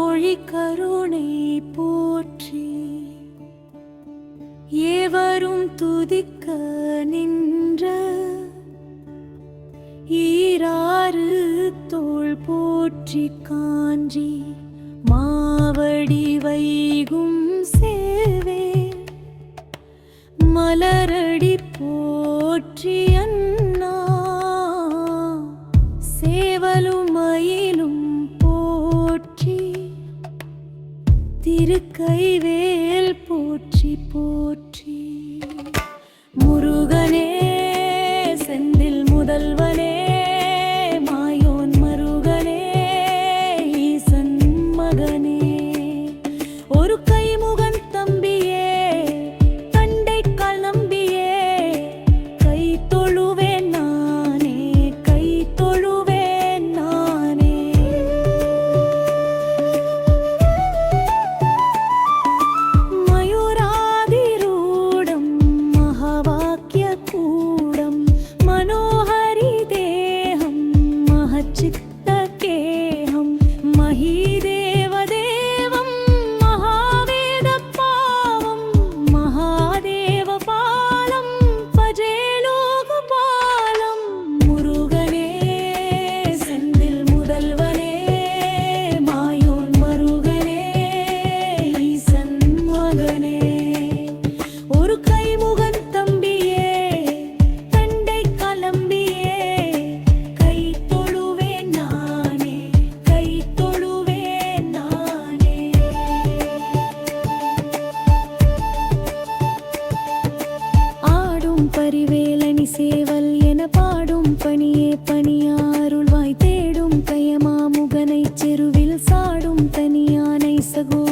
பொழி கருணை போற்றி. ஏவரும் துதிக்க நின்ற ஈராறு தோள் போற்றி காஞ்சி மாவடி வைகும் சேவே. மலரடி போற்றி அண்ணா சேவலும் மயிலும் போற்றி திருக்கைவேல் போற்றி போற்றி. ஆடும் பரிவேலனி சேவல் என பாடும் பணியே பணியாருள்வாய் தேடும் கயமாமுகனை செருவில் சாடும் தனியானை சகோ